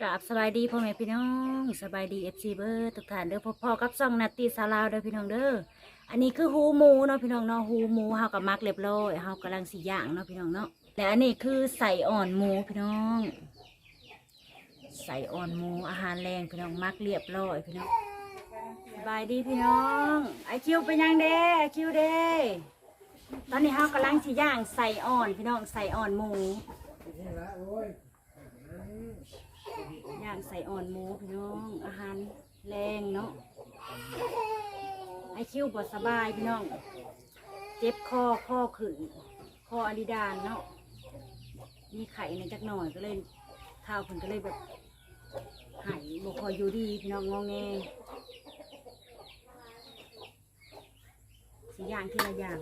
กราบสบายดีพ่อแม่พี่น้องสบายดีเอฟซีเบอร์ทุกท่านเด้อพ่อพ่อกับซองนาตีสาลาวเด้อพี่น้องเด้ออันนี้คือหูหมูเนาะพี่น้องเนาะหูหมูเฮากับมักเรียบร้อยเฮากำลังสิย่างเนาะพี่น้องเนาะและอันนี้คือใส่อ่อนหมูพี่น้อง ใส่อ่อนหมูอาหารแรงพี่น้องมักเรียบร้อยพี่น้องสบายดีพี่น้องไอคิวเป็นยังเด้ไอคิวเด้ตอนนี้เฮากำลังสิย่างใส่อ่อนพี่น้องใส่อ่อนหมู ใส่อ่อนหมูพี่น้อง อาหารแรงเนาะ ไอคิวบอสบายพี่น้อง เจ็บคอข้อขึ้นคออดิดานเนาะ มีไข่ในจักหน่อยก็เลยข้าวผนก็เลยแบบหายบคอยอยู่ดีพี่น้องงอแงสีอย่างที่ละอย่าง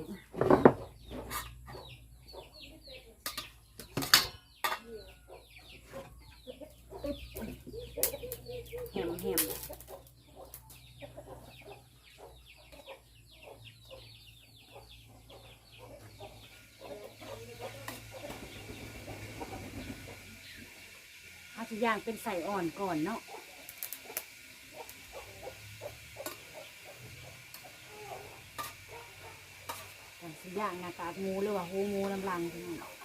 แหมเอาทุกอย่างเป็นใส่อ่อนก่อนเนาะแต่ทุกอย่างน้ากากหมูหรือว่าหูหมูลำลังพี่น้อง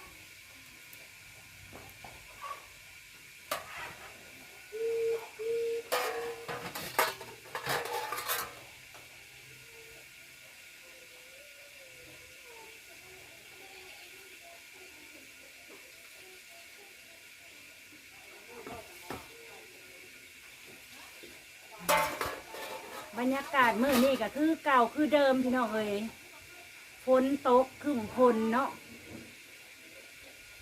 บรรยากาศเมื้อนี้ก็คือเก่าคือเดิมพี่น้องเอ้ยฝนตกครึ้มพลเนาะ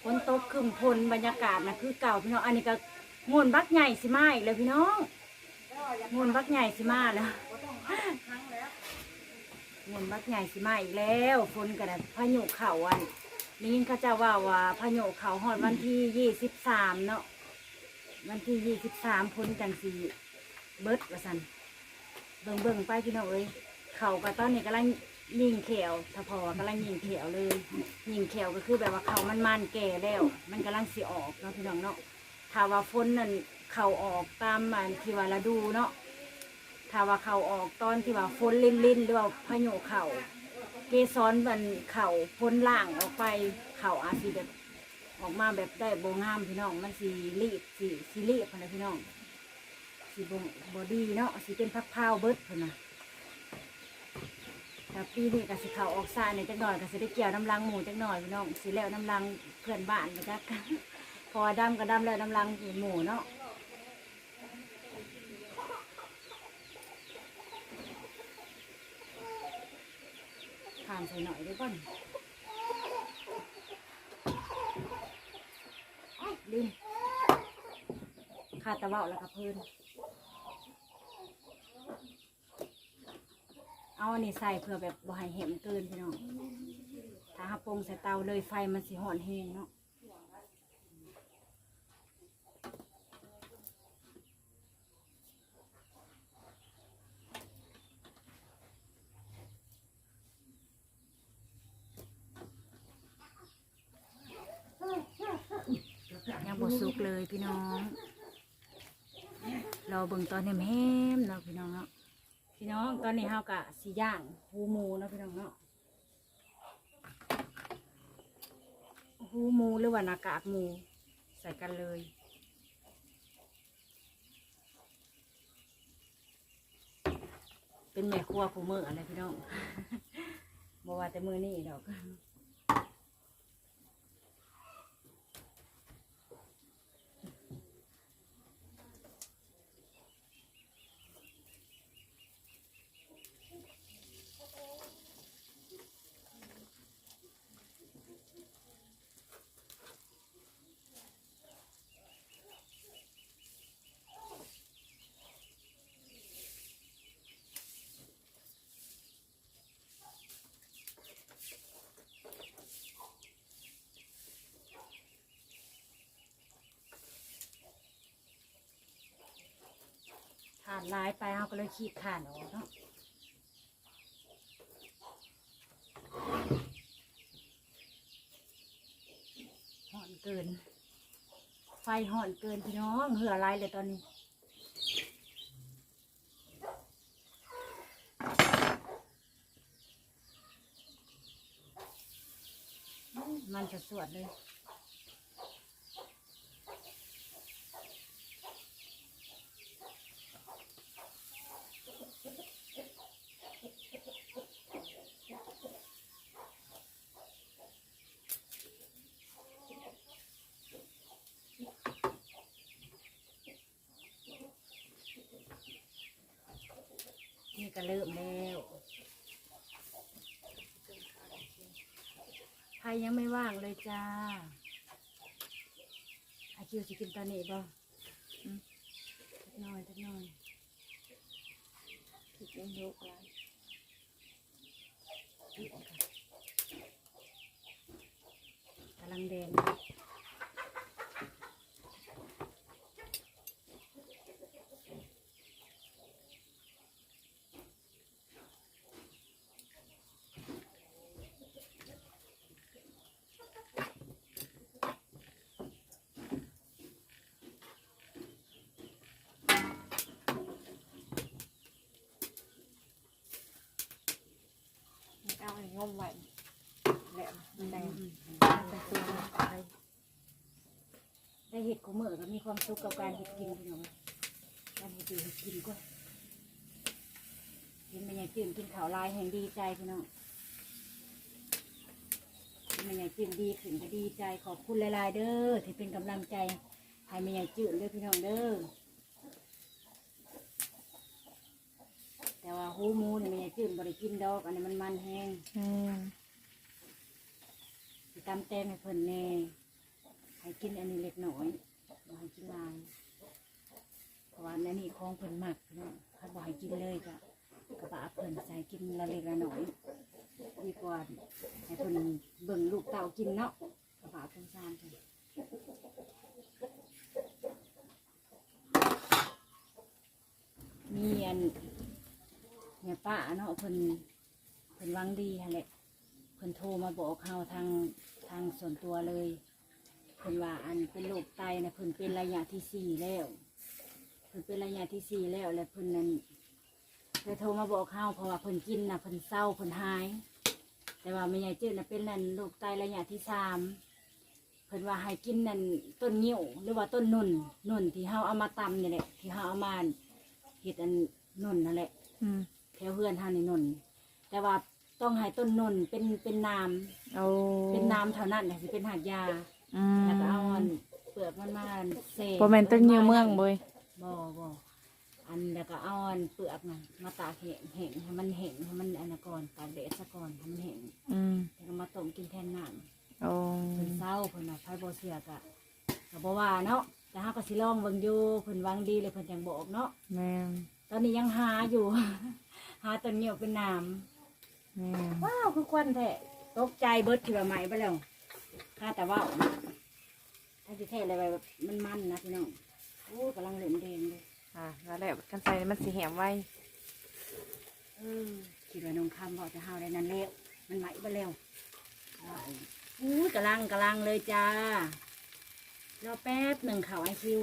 ฝนตกครึ้มพลบรรยากาศนะคือเก่าพี่น้อง อันนี้ก็งวนบักใหญ่สิมาอีกแล้วพี่น้องงวนบักใหญ่สิมาแล้วงวนบักใหญ่สิมาอีกแล้วฝนกระพายุเข่าอันนี้เขาจะว่าว่าพายุเข่าหอดวันที่ยี่สิบสามเนาะวันที่ยี่สิบสามพ้นจังสีเบิร์ดว่าสัน เบิ่งเบิ่งไปพี่น้องเอ้ยเขาก็ตอนนี้กำลังยิงเขียวถ้าพอกำลังยิงเขียวเลยยิงเขียวก็คือแบบว่าเขามันมันแก่แล้ว มันกำลังสิออกเนาะพี่น้องเนาะถ้าว่าฝนนั่นเขาออกตามมันที่ว่าฤดูเนาะถ้าว่าเขาออกตอนที่ว่าฝนลิ่นลิ่นๆหรือว่าพายุเขาเกสรมันเขาพ้นล่างออกไปเขาอาจสิแบบออกมาแบบได้โบงามพี่น้องมันสีรีบสีสีรีบนะพี่น้อง สีบงบอดีเนาะสีเป็นพักพาวเบิดพุ่นนะแต่ปีนี้ก็สิเขาวออกซายในอยจักหน่อยก็สิได้เกี่ยวน้ำลังหมูจักหน่อยพี่น้องสิแล้วน้ำลังเพื่อนบ้านมาจัก พอดำก็ดำแล้วน้ำลังหมูเนาะทานใส่หน่อยด้วยก่อนอ้ายลืมขาดตะเบาแล้วกับเพื่อน เอาอันนี้ใส่เพื่อแบบบ่ให้เห็มเกินพี่น้อง ถ้าหับปงใส่เตาเลยไฟมันสิห่อนแห้งเนาะยังบดสุกเลยพี่น้อง เราเบิ่งตอนแหมๆเนาะพี่น้องเนาะ พี่น้องตอนนี้เฮากะสีย่างหูหมูเนาะพี่น้องเนาะหูหมูหรือว่าหน้ากากหมูใส่กันเลยเป็นแม่ครัวคูเมืออะไรพี่น้องบอกว่าแต่มือนี่ดอก ทานหลายไปเฮาก็เลยขีดทานออกเนาะหอนเกิน ไฟห่อนเกินพี่น้องเหืออะไรเลยตอนนี้มันจะสวดเลย เริ่มแล้วใครยังไม่ว่างเลยจ้าอาคิวจะกินตอนนี้บ่อืมทักหน่อยทักหน่อยผิดยังยุกแล้วกำลังแดง เอาอันนี้งมไว้แหลมอืมแดงอืมเป็นตัวอะไรได้เห็ดของเมื่อก็มีความสุขกับการเห็ดกินพี่น้องการเห็ดดีเห็ดกินก็กินเป็นไงจื่นกินข้าวลายแห่งดีใจพี่น้องกินเป็นไงจื่นดีขึ้นก็ดีใจขอบคุณหลายๆเด้อที่เป็นกำลังใจให้เป็นไงจื่นเด้อพี่น้องเด้อแต่ว่า หูหมูนี่เป็นไงจื่นบริกินดอก อันนี้มันมันแห้งอืมสิตำแตงให้เพิ่นแน่ให้กินอันนี้เล็กน้อยบ่ให้กินหลายเพราะว่าอันนี้ของเพิ่นมักพี่น้องถ้าบ่ให้กินเลยก็กระบะเพิ่นใส่กินละเล็กละน้อยดีกว่าให้เพิ่นเบิ่งลูกเต่ากินเนาะกระบะเพิ่นซานเพิ่น มีอัน เนี่ยป้าเนาะเพิ่นเพิ่นหวังดีหั่นแหละเพิ่นโทรมาบอกเขาทางทางส่วนตัวเลยเพิ่นว่าอันเป็นโรคไตนะเพิ่นเป็นระยะที่สี่แล้วเพิ่นเป็นระยะที่สี่แล้วและเพิ่นนั้นเลยโทรมาบอกเขาเพราะว่าเพิ่นกินนะเพิ่นเศร้าเพิ่นหาย แต่ว่าไม่ใหญ่เจืดนะเป็นนั่นโรคไตระยะที่สามเพิ่นว่าให้กินนั่นต้นนิ้วหรือว่าต้นนุ่นนุ่นที่เฮาเอามาตำนี่แหละที่เฮาเอามาเฮ็ดอันนุ่นนั่นแหละ อืม วเฮือนเฮานี่นุ่นแต่ว่าต้องให้ต้นนุ่นเป็นเป็นน้ำเอาเป็นน้ำเท่านั้นน่ะสิเป็นหากยาอืมแล้วก็เอาอันเปลือกมันมาเสกบ่แม่นต้นยิวเมืองบ่ยบ่บ่อันแล้วก็เอาอันเปลือกน่ะมาตากแห้งแห้งให้มันแห้งให้มันอันนั้นก่อนตากแดดซะก่อนให้มันแห้งอืมแล้วก็มาต้มกินแทนน้เอาำเพิ่นเศร้าเพิ่นน่ะไผบ่เชื่อก็ก็บ่ว่าเนาะแต่เฮาก็สิลองเบิ่งอยู่เพิ่นหวังดีเลยเพิ่นจังบอกเนาะแม่นตอนนี้ยังหาอยู่ หาต้นเหี่ยวเป็นน้ำแม่นว้าวคือควันแท้ตกใจเบิดที่ว่าใหม่ไปแล้วข้าแต่ว่าถ้าสิแท้อะไรแบบมันมันๆนะพี่น้องโอ้กำลังเหลืองแดงเลยอะแล้วแหละกันใส่มันสิแหมไว้เออคิดว่าน้องคำบอกจะหาได้นั่นแล้วมันไหมไปแล้วว้าวอู้ยกำลังกำลังเลยจ้ารอแป๊บหนึ่งข่าวไอคิว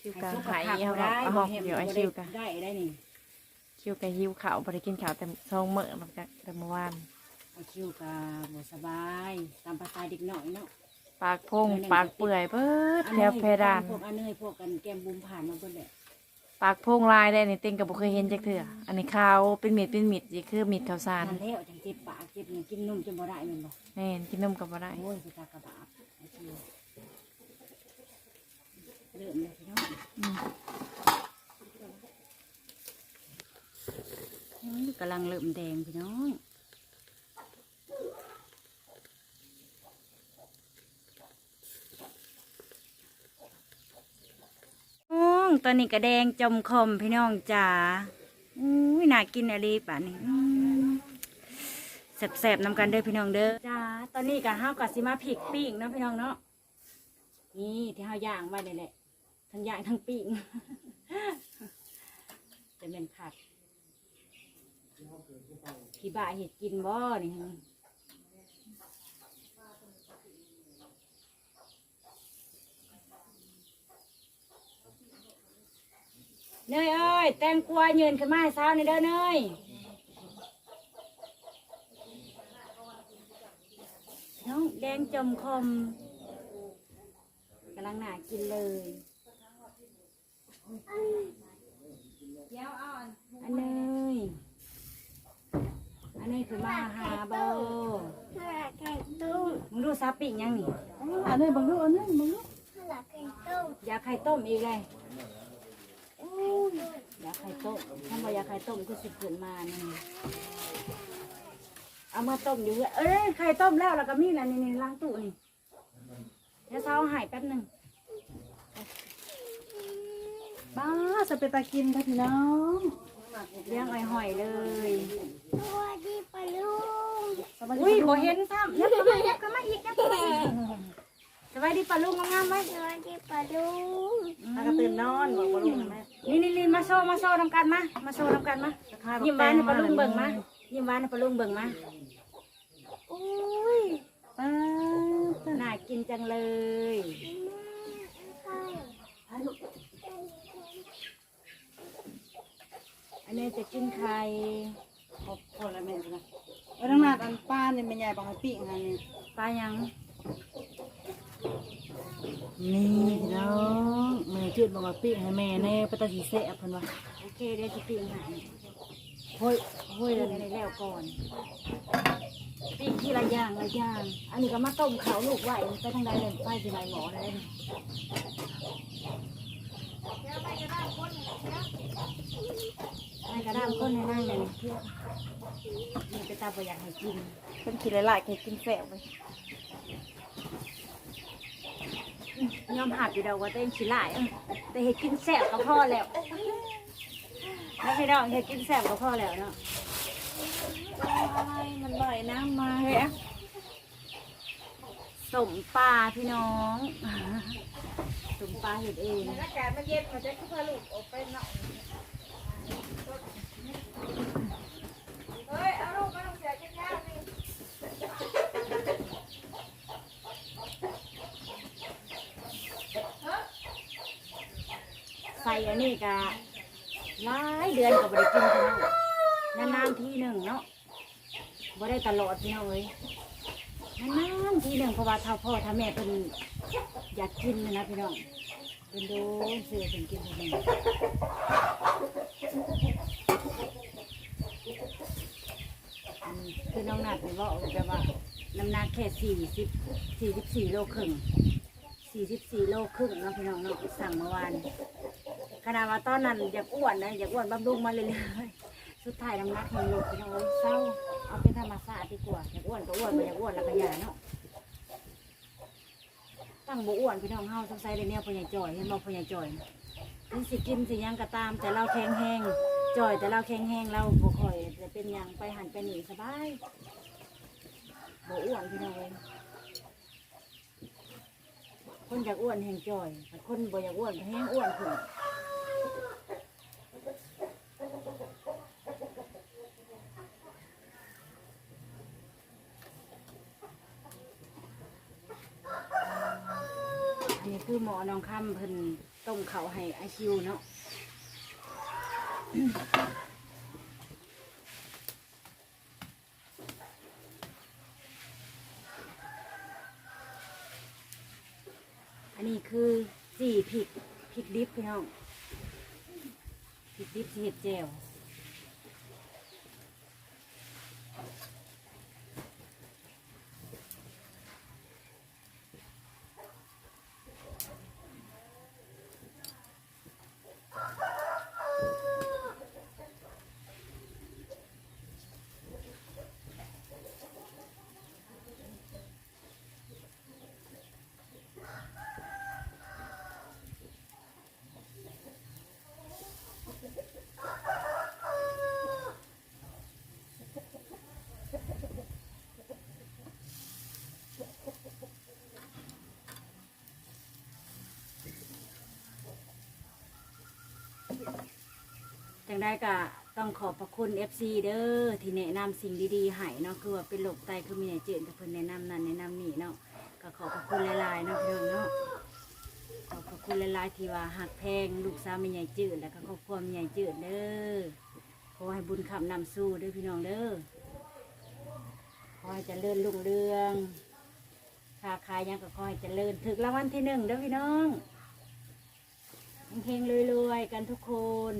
คิวกะซุปหายผักเอาบ่ได้เอาหอกบ่ห็นเดี๋ยวไอ้บ่คิวกะได้ได้นี่ คิวกะหิวข้าวบ่ได้กินข้าวแต่ซองมื้อหลังจากแต่เมื่อวานไอคิวกับ่สบายตามภาษาเด็กหน่อยเนาะปากพงปากเปื่อยเบิดแถวเพดานพวกอันเนยพวกกันแกมบุมผ่านมาเบิดแหละปากพงลายได้นี่เต็งก็บ่เคยเห็นจักเทื่ออันนี้ขาวเป็นมีดเป็นมีดสิคือมีดข้าวสารนั่นแล้วจังเจ็บปากเจ็บเนี่ยกินนมจนบ่ได้แมันบ่แม่นกินนมก็บ่ได้โอ้ยสิตากระบาดไอ้ทีเริ่มเลยพี่น้อง อืม อืม กำลังเริ่มแดงพี่น้องตอนนี้ก็แดงจมคมพี่น้องจ๋าอุ้ยน่ากินอะไรป่ะนี่อืมแสบๆนำกันเด้อพี่น้องเด้อจ้าตอนนี้ก็ห้าวกับสิมาผิกปิ้งเนาะพี่น้องเนาะนี่ที่ห้าวย่างไว้เลยแหละทั้งย่างทั้งปิ้งจะเป็นผัก ขี่บะเห็ดกินบ่นี่ฮะเนยเอ้ยแตงกวาเยืนขึ้นมาให้สาวนี่เด้อเนยน้องแดงจมคมกำลังหนากินเลยอันเนย อันเนยคือมาหาเบาไก่ต้มมึงดูซาปิยังนี่อันนี้บังดูอันนี้บังดูไก่ต้มอยากไข่ต้มอีกเลยอยากไข่ต้มถ้าบอกอยากไข่ต้มก็สิเกินมานี่เอามาต้มอยู่เว้ยเอ้ยไข่ต้มแล้วแล้วก็มีแล้วนี่นี่ล้างตู้นี่เดี๋ยวเช้าหายแป๊บหนึ่งบ้าสเปตากินค่ะพี่น้อง เลี้ยงอ้อยหอยเลยสวัสดีปลาลุงสบายอุ้ยดีบ่เห็นซ้ำยับเข้ามายับเข้ามาอีกยับเข้ามาอีกสบายดีปลาลุงงามๆไหมสวัสดีปลาลุงถ้าก็ตื่นนอนบอกว่าลูกนะแม่นี่นี่นี่มาโชว์มาโชว์ทำกันมามาโชว์ทำกันมายิ้มหวานให้ปลาลุงเบิ่งมายิ้มหวานให้ปลาลุงเบิ่งมาอุ้ยป้าน่ากินจังเลย ไข่ อันนี้จะกินไข่ขอบคนละแม่นะเออทั้งนั้นอันป้าเนี่ยแม่ใหญ่บอกให้ปีกอันนี้ปลายังนี่พี่น้องแม่จืดบอกว่าปีกให้แม่แน่ปตาสีเสะเพิ่นว่าโอเคเดี๋ยวจะปิ้งใหายโอ้ยโอ้ยปิ้งในแล้วก่อนปิ้งที่ละอย่างละอย่าง อันนี้ก็มาต้มเขาลูกไหวไปทางใดเลยไปที่ไหนหมอเลย ไปกระด้างก้นในนั่งเลยเพื่อนี่จะตาประหยัดให้กินเป็นกินหลายๆเคยกินแสบไปยอมหัดอยู่ดอกว่าตัวเองขี้หลายเออแต่เห็ดกินแซ่บก็พอแล้วแล้วพี่น้องเห็ดกินแซ่บก็พอแล้วเนาะอะไรมันลอยน้ำมาเฮ้ย สมปลาพี่น้องสมปลาเห็ดเองอากาศมันเย็นมันจะพาลูกออกไปเนาะเฮ้ย เอาลูกมาลงเสียกินยาสิใส่อันนี้ก็หลายเดือนก็บ่ได้กินพี่น้องนานๆทีหนึ่งเนาะบ่ได้ตลอดพี่น้องเอ้ย นานๆทีหนึ่งเพราะว่าเท่าพ่อถ้าแม่เป็นอยากกินนะนะพี่น้องเป็นดนเสือเป็นกินเป็นอันนี้คือน้องนัดนี่บอกแต่ว่าน้ำหนักแค่สี่สิบสี่สิบสี่โลครึ่งสี่สิบสี่โลครึ่งนะพี่น้องเนาะสั่งเมื่อวานขนาดว่าตอนนั้นอยากอ้วนนะอยากอ้วนบำรุงมาเรื่อยๆสุดท้ายน้ำหนักมันลดพี่น้องเศร้า เอาเป็นธรรมชาติดีกว่าอยากอ้วนก็อ้วนไม่อยากอ้วนแล้วก็อย่าเนาะตั้งบ่อ้วนพี่น้องเฮาสงสัยเลยเนี่ยพ่อใหญ่จ่อยเห็นบอกพ่อใหญ่จ่อยถึงสิกินสิหยังก็ตาม แต่เราแข็งแห้งจ่อยแต่เราแข็งแห้งเราบ่ค่อยจะเป็นหยังไปหันไปหนีสบายบ่อ้วนพี่น้องเอ้ยคนอยากอ้วนแห้งจ่อยแต่คนบ่อยากอ้วนก็แห้งอ้วนขึ้น นนี้คือหมอน้องคำเพิ่นต้มเขาให้ไอคิวเนาะอันนี้คือสี่พริกพริกดิบพี่น้องพริกดิบเห็ดแจ่ว จังได้ก็ต้องขอบพระคุณ FC เด้อที่แนะนำสิ่งดีๆให้เนาะคือว่าเป็นโรคไตคือมีไอเจนแต่เพิ่นแนะนำนั่นแนะนำนี่เนาะก็ขอบพระคุณหลายๆเนาะพี่น้องเนาะขอบพระคุณหลายๆที่ว่าหักแพงลูกสาวม่ใหญ่จืดแล้วก็ครอบครัวม่ใหญ่จืดเด้อขอให้บุญคำนำสู้เด้อพี่น้องเด้อขอให้เจริญรุ่งเรืองค้าขายยังก็ขอให้เจริญถึกรางวัลที่หนึ่งเด้อพี่น้องเฮงๆรวยๆกันทุกคน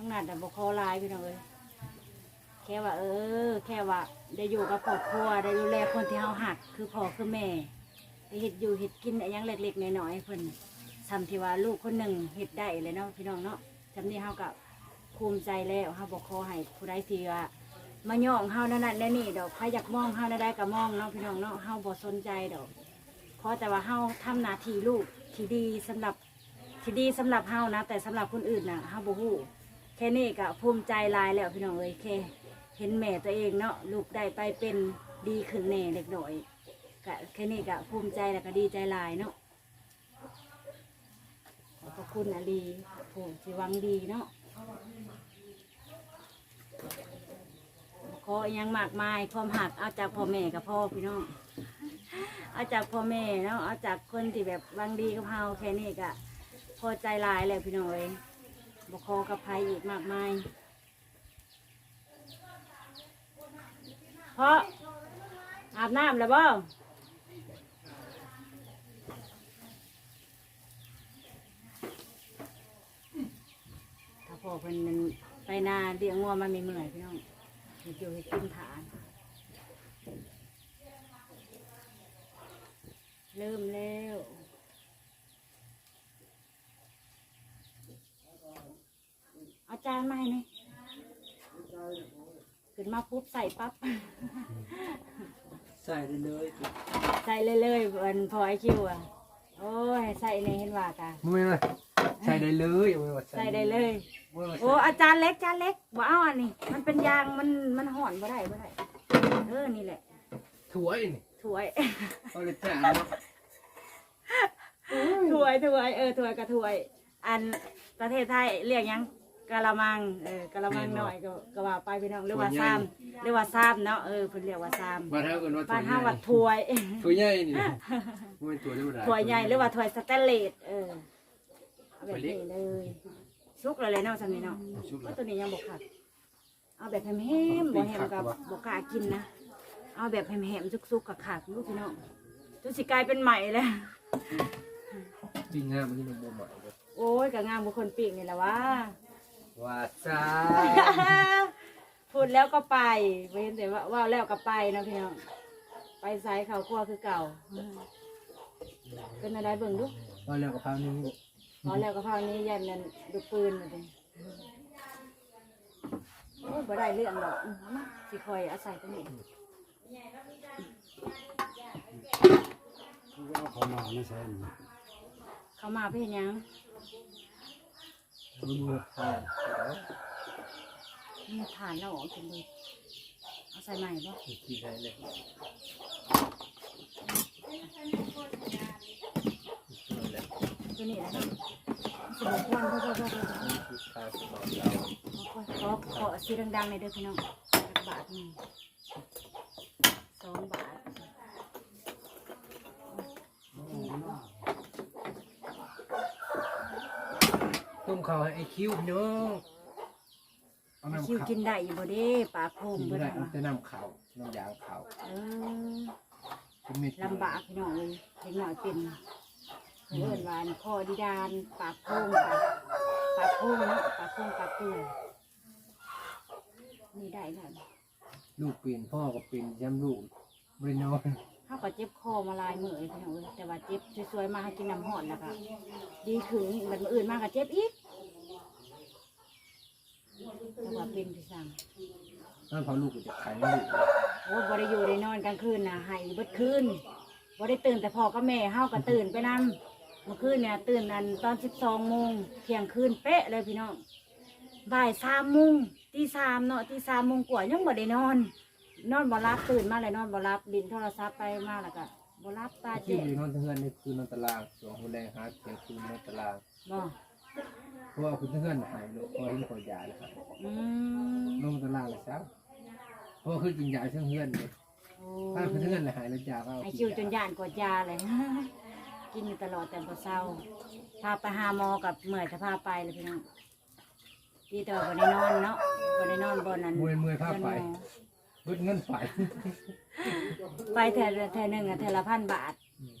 น้งนัดดับบคอลายพี่น้องเอ้ยแค่ว่า เออ แค่ว่า ได้อยู่กับครอบครัวได้ดูแลคนที่เฮาหัก คือพ่อคือแม่ได้เฮ็ดอยู่เฮ็ดกินอะไรยังเล็กๆน้อยๆให้เพิ่นทำที่ว่าลูกคนหนึ่งเฮ็ดได้เลยเนาะพี่น้องเนาะจำนี้เฮากับภูมิใจแล้วเฮาบอกขอให้ผู้ใดที่ว่ามาย่องเฮานั่นนั่นแน่นี่ดอกใครอยากมองเฮาได้ก็มองเนาะพี่น้องเนาะเฮาบ่สนใจดอกขอแต่ว่าเฮาทำหน้าที่ลูกที่ดีสำหรับที่ดีสำหรับเฮานะ แต่สำหรับคนอื่นน่ะเฮาบ่ฮู้ ค่นี้ก็ภูมิใจหลายแล้วพี่น้องเอ้ยแค่เห็นแม่ตัวเองเนาะลูกได้ไปเป็นดีขึ้นแน่เล็กน้อยกะแค่นี้กะภูมิใจแล้วก็ดีใจหลายเนาะขอบพระคุณอาลีผู้ที่หวังดีเนาะขออิหยังมากมายความหักเอาจากพ่อแม่กับพ่อพี่น้องเอาจากพ่อแม่เนาะเอาจากคนที่แบบหวังดีกับเฮาแค่นี้กะพอใจหลายแล้วพี่น้องเอ้ย บขอกับใครอีกมากมาย เพราะอาบน้ำแล้วบ่ถ้าพ่อเพิ่นนั่นไปนาเลี้ยงงัวมันไม่เมื่อยพี่น้องเฮ็ดอยู่ให้กินฐานเริ่มแล้ว เอาจารย์มาให้ไหมขึ้นมาปุ๊บใส่ปั๊บ ใส่ได้เลยใส่เลยเลยๆวันพอไอคิวอะ โอ้ยใส่ในเห็นว่ากะไม่เลยใส่ได้เลยไม่ว่าใส่ได้เลยไม่ว่าโอ้อาจารย์เล็กอาจารย์เล็กบ่เอาอันนี้ มันเป็นยางมันมันห่อนบ่ได้บ่ได้เออนี่แหละถ้วยนี่ถ้วย เอาเลยจ้าเนาะถ้วยถ้วยเออถ้วยกับถ้วย อันประเทศไทยเรียกหยัง กะละมังเออกะละมังหน่อยก็ก็ว่าไปพี่น้องหรือว่าซ้ำหรือว่าซ้ำเนาะเออเพิ่นเรียกว่าซ้ำบ้านเฮากันว่าบ้านห้าวัดถ้วยถ้วยใหญ่นี่มันถ้วยธรรมดาถ้วยใหญ่หรือว่าถ้วยสแตนเลสเออเอาแบบนี้เลยชุกเลยเลยเนาะสามีเนาะชุบว่าตัวนี้ยังบอกขาดเอาแบบแหมๆบ่แหมกับบ่กล้ากินนะเอาแบบแหมๆสุกๆกับขาดลูกพี่น้องจนสิกลายเป็นใหม่แล้วจริงงามมันนี่มันบ่ใหม่เลยโอ้ยกับงามบุคคลปีกนี่แหละว่า ว่าซ่าพูดแล้วก็ไปเว้นแต่ว่าว่าแล้วก็ไปเนาะพี่น้องไปไซเขาครัวคือเก่า เป็นอะไรเบิ่งดูว่าแล้วกับพานี้พอแล้วก็พานี้ยันนั่นดูปืนมาเลยโอ้ยบ่ได้เรื่องดอกอื้อมาสิคอยอาศัยตรงนี้เอาเขามาไม่ใช่นี่เขามาเพื่อนหยัง มือทานนี่ฐานเราออกกินเลยเอาใส่ใหม่ปะกินได้เลยนั่นแหละตัวนี้แหละเนาะสมควรพ่อพ่อพ่อพ่อคือข้าวสมองเราขอขอสีดังๆในอยเด้อพี่น้องสักบาทหนึ่งสองบาท ต้มข้าวให้ไอ้คิวพี่น้องเอาน้ำคิวข้าวกินได้อยู่บ่เด้ปลาโพงกินเบ่ไม่ได้ได้เอาแต่น้ำข้าวน้ำยางข้าวเออเป็นเม็ดลำบากพี่น้องเลยเล็กน้อยเป็นเอิ้นว่าอันคอดีดานปากโพงปากปากโพงเนาะปากโพงปากเปื่อยนี่ได้แล้ว ลูกเปลี่ยนพ่อก็เปลี่ยนย้ำลูกบริโนอนเขาก็เจ็บคอมาหลายมือเลยพี่น้องเอ้ยแต่ว่าเจ็บสวยๆมาให้กินน้ำหอดแล้วก็ดีขึ้นมันมื้ออื่นมากก็เจ็บอีก แต่ว่าเป็นพี่สั่งนั่นพอลูกก็จะขายลูกโอ้บ่ได้อยู่ได้นอนกลางคืนนะให้เบิดคืนบ่ได้ตื่นแต่พ่อกับแม่เฮาก็ตื่นไปนํเมื่อคืนเนี่ยตื่นอันตอน12โมงเที่ยงคืนเป๊ะเลยพี่น้องบ่าย3โมงตี3เนาะตี3โมงกว่ายังบ่ได้นอน นอนบ่รับตื่นมาเลยนอนบ่รับดินโทรศัพท์ไปมาแล้วก็บ่รับตาคิวเจ็บอยู่นอนทั้งเงินในคืนนอนตารางสองคนแรงหาเที่ยงคืนนอนตารางบ่ เพราะว่าคุณทั้งเงินหายลูกพอเห็นขอยาเลยครับอืมนอนตารางเลยซ้ำเพราะว่าคือกินยาทั้งเงินเลยโอ้ป้าเพื่อนเลยหายเลยจ่าว่าไอคิวจนย่านกดยาเลย กินอยู่ตลอดแต่พอเศร้า พาไปหาหมอกับเมื่อยจะพาไปเลยพี่น้องพี่ตัวบ่ได้นอนเนาะบ่ได้นอนบ่นั้นมวยมวยพาไปเพิ่นหมอ เบิดเงินไป ไปแถวแถวหนึ่งอะแถวละพันบาท อืม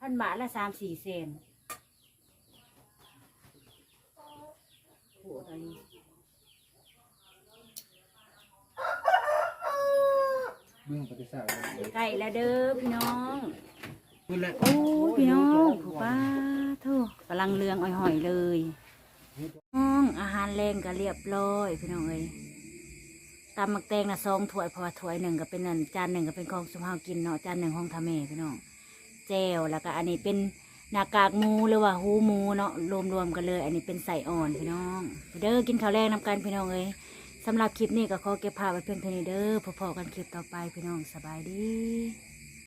พันบาทละสามสี่เซน โอ้ตอนนี้เบื้องปฏิสัยใกล้แล้วเด้อพี่น้อง พูดแล้วโอ้พี่น้องผูป้าโทูกำลังเลืองอ่อยๆเลยน้องอาหารแรงก็เรียบร้อยพี่น้องเอ้ยตำมักแตงนะซองถ้วยเพราะว่าถ้วยหนึ่งก็เป็นนั่นจานหนึ่งก็เป็นของสุภาพกินเนาะจานหนึ่งของทาเมพี่น้องแจวแล้วก็อันนี้เป็น หน้ากากหมูหรือว่าหูหมูเนาะรวมๆกันเลย อันนี้เป็นใส่อ่อนพี่น้อง เด้อกินข้าวแรงนำกันพี่น้องเอ้ยสำหรับคลิปนี้ก็ขอเก็บภาพไว้เพียงเท่านี้เด้อพอๆกันคลิปต่อไปพี่น้องสบายดี